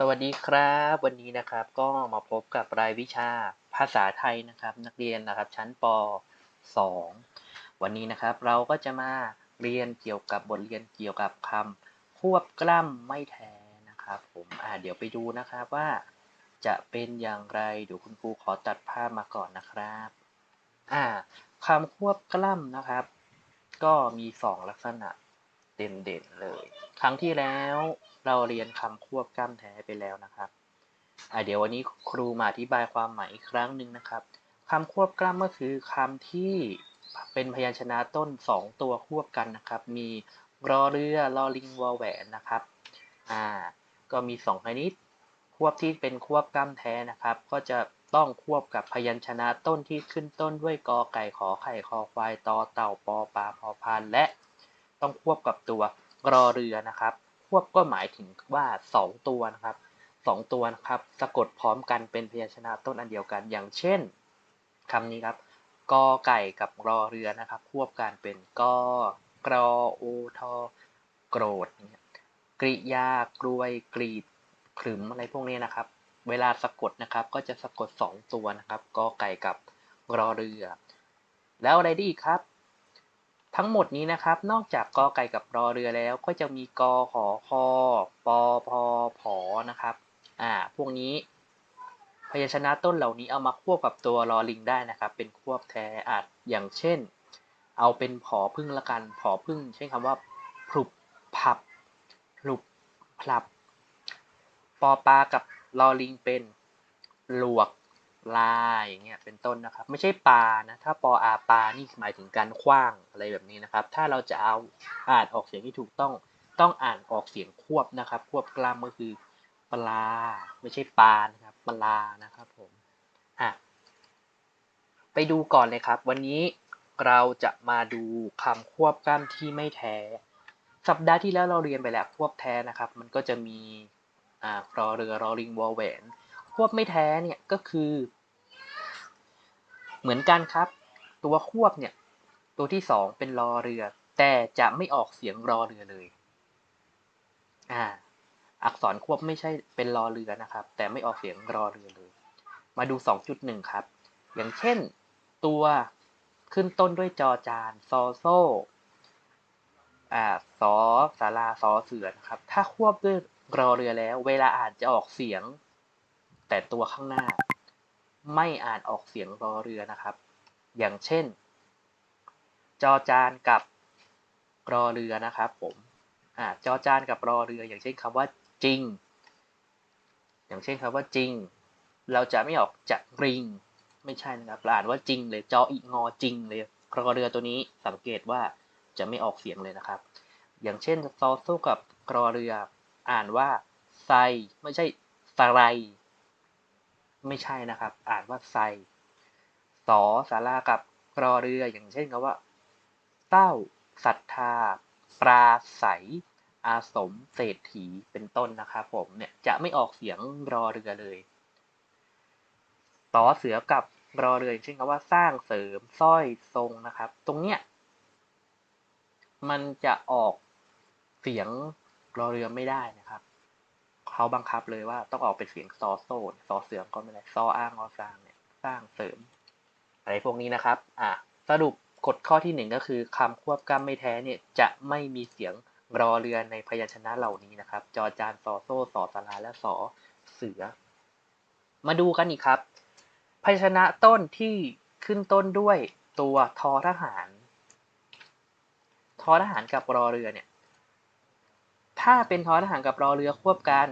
สวัสดีครับ วันนี้นะครับก็มาพบกับรายวิชาภาษาไทยนะครับ นักเรียนนะครับชั้นป .2 วันนี้นะครับเราก็จะมาเรียนเกี่ยวกับบทเรียนเกี่ยวกับคำควบกล้ำไม่แท้นะครับผมอ่าเดี๋ยวไปดูนะครับว่า จะเป็นอย่างไรเดี๋ยวคุณครูขอตัดภาพมาก่อนนะครับอ่าคำควบกล้ำนะครับ ก็มีสองลักษณะ เด่นๆเลย ครั้งที่แล้วเราเรียนคำควบกล้ำแท้ไปแล้วนะครับเดี๋ยววันนี้ครูมาอธิบายความหมายอีกครั้งหนึ่งนะครับคำควบกล้ำก็คือคำที่เป็นพยัญชนะต้นสองตัวควบกันนะครับ มีรอเรือรอลิงวอแหวนนะครับอ่าก็มีสองชนิดควบที่เป็นควบกล้ำแท้นะครับ ก็จะต้องควบกับพยัญชนะต้นที่ขึ้นต้นด้วยกอไก่ขอไข่คอควายตอเต่าปอปลาพอพานและ ต้องควบกับตัวรอเรือนะครับ ควบก็หมายถึงว่าสองตัวนะครับสองตัวนะครับสะกดพร้อมกันเป็นพยัญชนะต้นอันเดียวกัน อย่างเช่นคำนี้ครับกอไก่กับรอเรือนะครับ ควบกันเป็นกอกรอโอทอโกรธเนี่ยกริยากรวยกรีดขรึมอะไรพวกนี้นะครับ เวลาสะกดนะครับ ก็จะสะกดสองตัวนะครับกอไก่กับรอเรือ แล้วอะไรดีครับ ทั้งหมดนี้นะครับ นอกจากกอไก่กับรอเรือแล้ว ก็จะมีกอขอคอปอพอผอนะครับ อ่า พวกนี้ พยัญชนะต้นเหล่านี้เอามาควบกับตัวรอลิงได้นะครับ เป็นควบแท้อาจอย่างเช่น เอาเป็นผอพึ่งละกันผอพึ่งใช้คำว่าพลุบพับพลุบพลับ ปอปลากับรอลิงเป็นหลวก ลาอย่างเงี้ยเป็นต้นนะครับ ไม่ใช่ปลานะถ้าปออาปลานี่หมายถึงการคว้างอะไรแบบนี้นะครับ ถ้าเราจะเอาอ่านออกเสียงที่ถูกต้องต้องอ่านออกเสียงควบนะครับ ควบกล้ามก็คือปลา ไม่ใช่ปลานะครับปลานะครับผมอะไปดูก่อนเลยครับ วันนี้เราจะมาดูคำควบกล้ามที่ไม่แท้ สัปดาห์ที่แล้วเราเรียนไปแล้วควบแท้นะครับ มันก็จะมีอ่ารอเรือรอลิงวอแหวนควบไม่แท้เนี่ยก็คือ เหมือนกันครับ ตัวควบเนี่ย ตัวที่สองเป็นรอเรือ แต่จะไม่ออกเสียงรอเรือเลย อ่า อักษรควบไม่ใช่เป็นรอเรือนะครับ แต่ไม่ออกเสียงรอเรือเลย มาดู 2.1 ครับ อย่างเช่น ตัวขึ้นต้นด้วยจอจานซอโซ่อ่าสอสาราซอเสือนะครับ ถ้าควบด้วยรอเรือแล้ว เวลาอ่านจะออกเสียง แต่ตัวข้างหน้า ไม่อ่านออกเสียงรอเรือนะครับ อย่างเช่น จอจานกับรอเรือนะครับผมอ่าจอจานกับรอเรือ อย่างเช่นคำว่าจริง อย่างเช่นคำว่าจริง เราจะไม่ออกจะริง ไม่ใช่นะครับอ่านว่าจริงเลยจออีงอจริงเลยรอเรือตัวนี้สังเกตว่าจะไม่ออกเสียงเลยนะครับ อย่างเช่นซอสู้กับรอเรือ อ่านว่าไซไม่ใช่สไล ไม่ใช่นะครับ อ่านว่าไซสอสารากับรอเรืออย่างเช่นคำว่า เต้าศรัทธา ปราศัย อาสม เศรษฐี เป็นต้นนะครับผมเนี่ยจะไม่ออกเสียงรอเรือเลยต่อเสือกับรอเรือเช่นคำว่าสร้างเสริมสร้อยทรงนะครับ ตรงเนี้ยมันจะออกเสียงรอเรือไม่ได้นะครับ เขาบังคับเลยว่าต้องออกเป็นเสียงซอโซนซอเสือก็ไม่ได้ซออ้างอสร้างเนี่ยสร้างเสริม อะไรพวกนี้นะครับ อะสรุปกฎข้อที่หนึ่งก็คือคำควบกล้ำไม่แท้เนี่ยจะไม่มีเสียงรอเรือในพยัญชนะเหล่านี้นะครับ จอจานซอโซ่สอสาราและสอเสือ มาดูกันอีกครับ พยัญชนะต้นที่ขึ้นต้นด้วยตัวทอทหารทอทหารกับรอเรือเนี่ย ถ้าเป็นทอทหารกับรอเรือควบกัน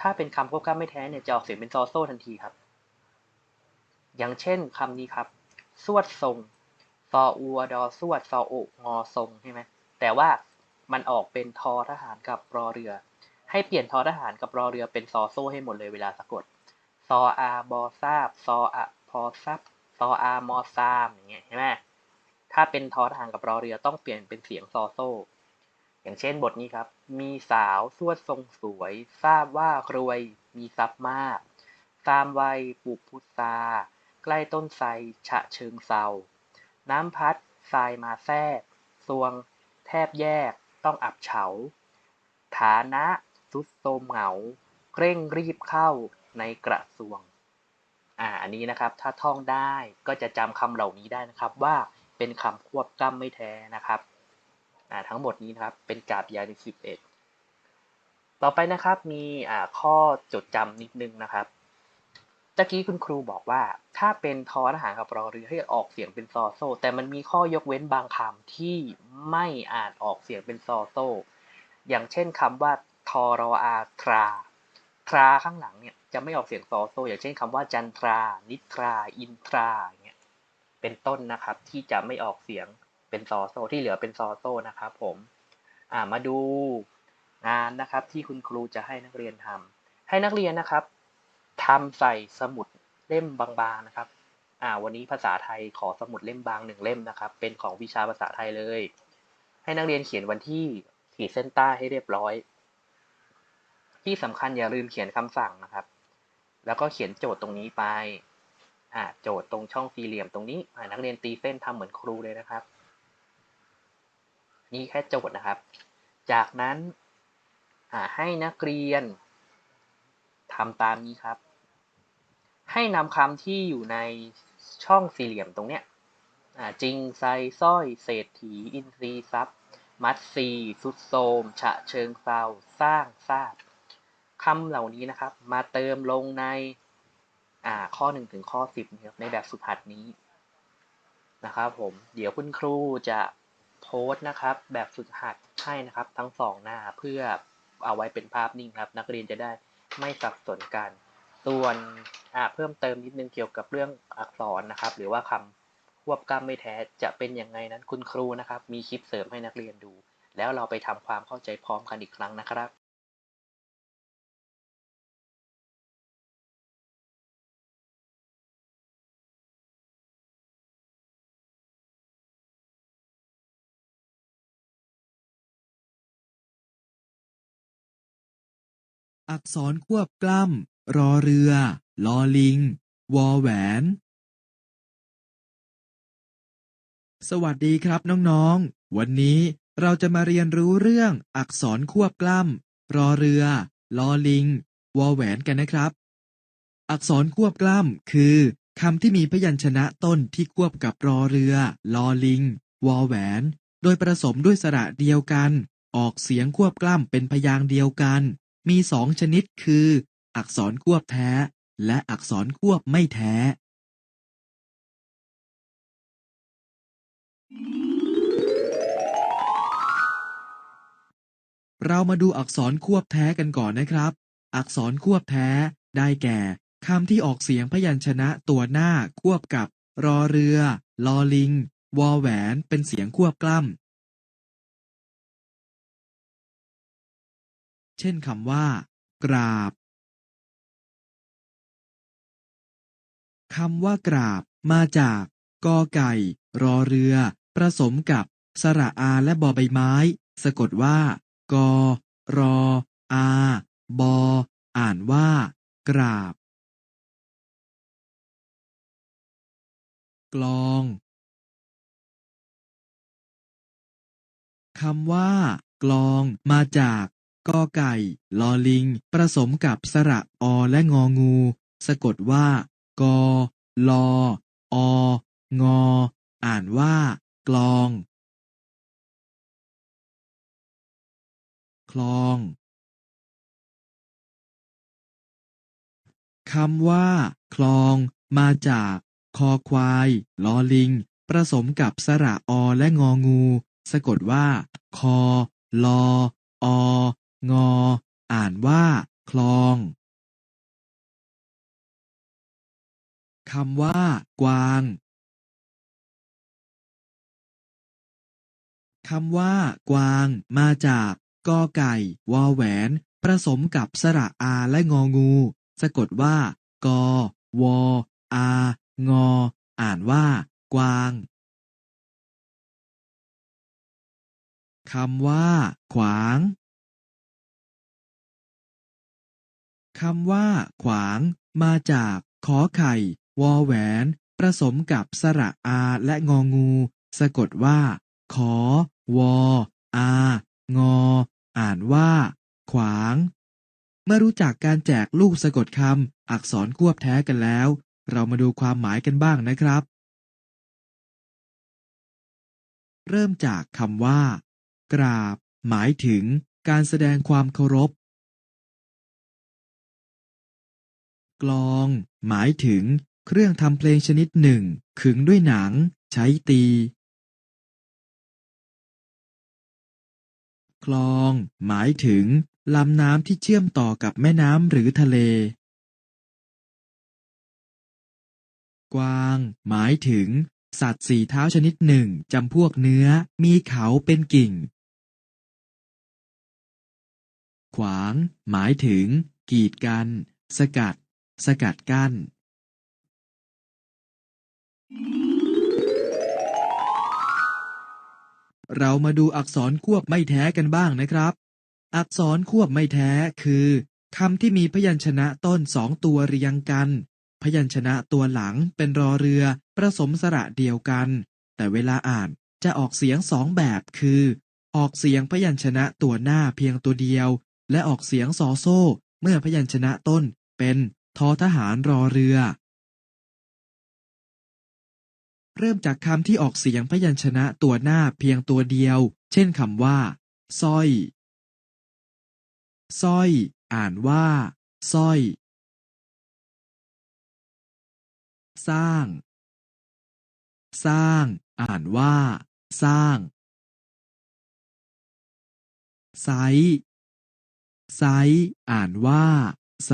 ถ้าเป็นคำควบกล้ำไม่แท้เนี่ยจะออกเสียงเป็นซอโซ่ทันทีครับ อย่างเช่นคำนี้ครับ สวดทรงซออัวดอสวดซอโอกงอทรงใช่ไหมแต่ว่ามันออกเป็นทอทหารกับรอเรือ ให้เปลี่ยนทอทหารกับรอเรือเป็นซอโซ่ให้หมดเลยเวลาสะกดซออาบอซาบซออะพอซับซออามอซามอย่างเงี้ยใช่ไหมถ้าเป็นทอทหารกับรอเรือต้องเปลี่ยนเป็นเสียงซอโซ่ อย่างเช่นบทนี้ครับ มีสาวสวดทรงสวย ทราบว่ารวย มีทรัพย์มาก ตามวัยปลูกพุทรา ใกล้ต้นไทรฉะเชิงเซา น้ำพัดทรายมาแทรกซวง แทบแยก ต้องอับเฉา ฐานะสุดโทมเหงา เร่งรีบเข้าในกระทรวง อ่า อันนี้นะครับ ถ้าท่องได้ก็จะจำคำเหล่านี้ได้นะครับว่าเป็นคำควบกล้ำไม่แท้นะครับ อ่าทั้งหมดนี้นะครับเป็นกาบยาในสิบเอ็ดต่อไปนะครับมีอ่าข้อจดจำนิดนึงนะครับตะกี้คุณครูบอกว่า ถ้าเป็นทอทหารกับรอเรือให้ออกเสียงเป็นซอโซ แต่มันมีข้อยกเว้นบางคำที่ไม่อานออกเสียงเป็นซอโซ อย่างเช่นคำว่าทอรออาทราทราข้างหลังเนี่ยจะไม่ออกเสียงซอโซ อย่างเช่นคำว่าจันทรา นิทรา อินทราเงี้ยเป็นต้นนะครับที่จะไม่ออกเสียง เป็นซอโซที่เหลือเป็นซอโซนะครับผมอ่ามาดูงานนะครับที่คุณครูจะให้นักเรียนทำให้นักเรียนนะครับทำใส่สมุดเล่มบางๆนะครับอ่าวันนี้ภาษาไทยขอสมุดเล่มบางหนึ่งเล่มนะครับ เป็นของวิชาภาษาไทยเลย ให้นักเรียนเขียนวันที่ขีดเส้นใต้ให้เรียบร้อย ที่สำคัญอย่าลืมเขียนคำสั่งนะครับ แล้วก็เขียนโจทย์ตรงนี้ไปอ่าโจทย์ตรงช่องสี่เหลี่ยมตรงนี้นักเรียนตีเส้นทำเหมือนครูเลยนะครับ นี่แค่โจทย์นะครับ จากนั้นให้นักเรียนทำตามนี้ครับ ให้นำคำที่อยู่ในช่องสี่เหลี่ยมตรงเนี้ยจริงไซสร้อย เศรษฐี อินทรีทรัพย์ มัดซีสุดโทมฉะเชิงเซาสร้างซาบคำเหล่านี้นะครับ มาเติมลงในข้อ1ถึงข้อ10นะครับในแบบสุดหัดนี้นะครับผม เดี๋ยวคุณครูจะ โพสนะครับ แบบฝึกหัดให้นะครับ ทั้งสองหน้าเพื่อเอาไว้เป็นภาพนิ่งครับ นักเรียนจะได้ไม่สับสนกัน ส่วนเพิ่มเติมนิดนึงเกี่ยวกับเรื่องอักษรนะครับ หรือว่าคำควบกล้ำไม่แท้จะเป็นยังไงนั้นคุณครูนะครับ มีคลิปเสริมให้นักเรียนดู แล้วเราไปทำความเข้าใจพร้อมกันอีกครั้งนะครับ อักษรควบกล้ำ รอเรือ ลอลิง วอแหวน สวัสดีครับน้องๆ วันนี้เราจะมาเรียนรู้เรื่องอักษรควบกล้ำ รอเรือ ลอลิง วอแหวนกันนะครับ อักษรควบกล้ำ คือคำที่มีพยัญชนะต้นที่ควบกับรอเรือ ลอลิง วอแหวน โดยผสมด้วยสระเดียวกัน ออกเสียงควบกล้ำเป็นพยางค์เดียวกัน มีสองชนิดคือ อักษรควบแท้ และอักษรควบไม่แท้ เรามาดูอักษรควบแท้กันก่อนนะครับ อักษรควบแท้ ได้แก่คำที่ออกเสียงพยัญชนะตัวหน้าควบกับ รอเรือ ลอลิง วอแหวน เป็นเสียงควบกล้ำ ช่นคำว่า กราบคำว่ากราบ มาจากกอไก่ รอเรือผสมกับ สระอาและบอใบไม้ สะกดว่า กอ รอ อา บอ อ่านว่า กราบ กลองคำว่า กลอง มาจาก กอไก่ ลอลิง ผสมกับสระอและงองู สะกดว่า กอ ลอ อ งอ อ่านว่า กลอง คลองคำว่า คลอง มาจาก คอควาย ลอลิง ผสมกับสระอและงองู สะกดว่า คอ ลอออ งอ อ่านว่า คลองคำว่า กวางคำว่า กวาง มาจากกอไก่ วอแหวน ผสมกับสระอาและงองู สะกดว่า กอ วอ อา งอ อ่านว่า กวางคำว่า ขวาง คำว่า ขวาง มาจาก ขอไข่ วอแหวน ผสมกับสระอาและงองู สะกดว่า ขอ วอ อา งอ อ่านว่า ขวาง เมื่อรู้จักการแจกลูกสะกดคำอักษรควบแท้กันแล้ว เรามาดูความหมายกันบ้างนะครับ เริ่มจากคำว่า กราบ หมายถึงการแสดงความเคารพ กลอง หมายถึงเครื่องทำเพลงชนิดหนึ่ง ขึงด้วยหนัง ใช้ตี คลอง หมายถึงลำน้ำที่เชื่อมต่อกับแม่น้ำหรือทะเล กวาง หมายถึง สัตว์สี่เท้าชนิดหนึ่งจำพวกเนื้อ มีเขาเป็นกิ่ง ขวาง หมายถึง กีดกัน สกัด สกัดกั้น เรามาดูอักษรควบไม่แท้กันบ้างนะครับ อักษรควบไม่แท้คือคำที่มีพยัญชนะต้นสองตัวเรียงกัน พยัญชนะตัวหลังเป็นรอเรือผสมสระเดียวกัน แต่เวลาอ่านจะออกเสียงสองแบบคือ ออกเสียงพยัญชนะตัวหน้าเพียงตัวเดียว และออกเสียงซอโซ่ เมื่อพยัญชนะต้นเป็น ทอทหารรอเรือ เริ่มจากคำที่ออกเสียงพยัญชนะตัวหน้าเพียงตัวเดียว เช่นคำว่าสร้อยสร้อย อ่านว่าสร้อย สร้าง สร้าง อ่านว่า สร้างไซไซอ่านว่าไซ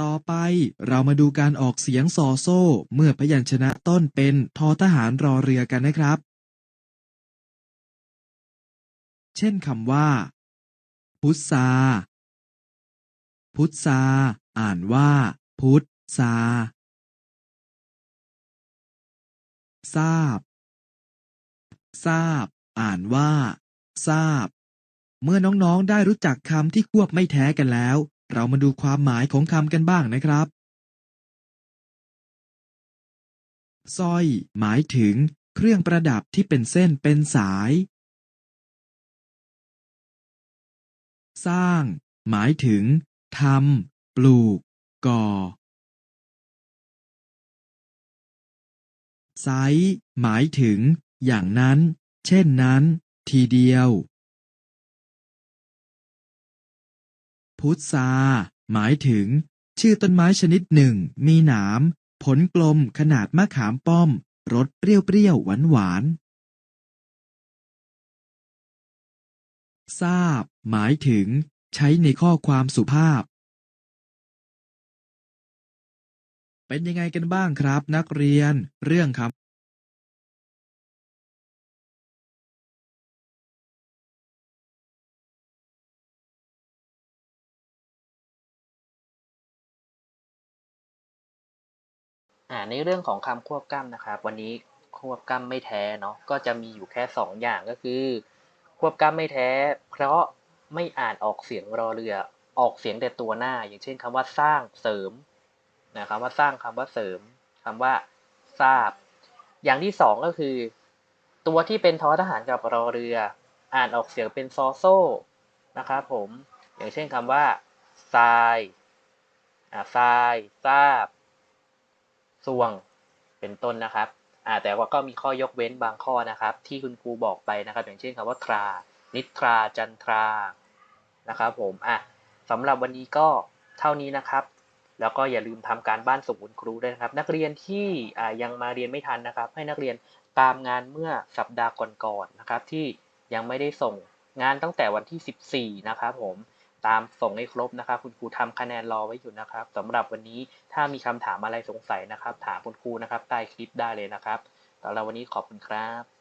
ต่อไปเรามาดูการออกเสียงซอโซ่ เมื่อพยัญชนะต้นเป็นทอทหารรอเรือกันนะครับ เช่นคำว่า พุทธาพุทธาอ่านว่า พุทธาทราบ ทราบ อ่านว่า ทราบ เมื่อน้องๆได้รู้จักคำที่ควบไม่แท้กันแล้ว เรามาดูความหมายของคำกันบ้างนะครับสร้อย หมายถึงเครื่องประดับที่เป็นเส้นเป็นสาย สร้าง หมายถึงทำปลูก ก่อไซหมายถึง อย่างนั้น เช่นนั้น ทีเดียว พุทราหมายถึง ชื่อต้นไม้ชนิดหนึ่ง มีหนาม ผลกลมขนาดมะขามป้อม รสเปรี้ยวๆ หวานๆ ทราบ หมายถึง ใช้ในข้อความสุภาพ เป็นยังไงกันบ้างครับนักเรียน เรื่องคำ อ่าในเรื่องของคำควบกล้ำนะครับ วันนี้ควบกล้ำไม่แท้เนาะก็จะมีอยู่แค่สองอย่างก็คือ ควบกล้ำไม่แท้ เพราะไม่อ่านออกเสียงรอเรือออกเสียงแต่ตัวหน้า อย่างเช่นคำว่าสร้างเสริมนะครับว่าสร้างคำว่าเสริมคำว่าทราบ อย่างที่สองก็คือ ตัวที่เป็นทอทหารกับรอเรือ อ่านออกเสียงเป็นซอโซ่นะครับผมอย่างเช่นคำว่าทรายอ่าทรายทราบ สวงเป็นต้นนะครับอ่าแต่ว่าก็มีข้อยกเว้นบางข้อนะครับ ที่คุณครูบอกไปนะครับ อย่างเช่นคำว่า ทรา นิทรา จันทรา นะครับผมอะสำหรับวันนี้ก็เท่านี้นะครับ แล้วก็อย่าลืมทำการบ้านส่งคุณครูด้วยนะครับ นักเรียนที่อ่ายังมาเรียนไม่ทันนะครับ ให้นักเรียนตามงานเมื่อสัปดาห์ก่อนๆนะครับ ที่ยังไม่ได้ส่งงานตั้งแต่วันที่ 14 นะครับผม ตามส่งให้ครบนะครับ คุณครูทำคะแนนรอไว้อยู่นะครับสำหรับวันนี้ถ้ามีคำถามอะไรสงสัยนะครับ ถามคุณครูนะครับใต้คลิปได้เลยนะครับสำหรับวันนี้ขอบคุณครับ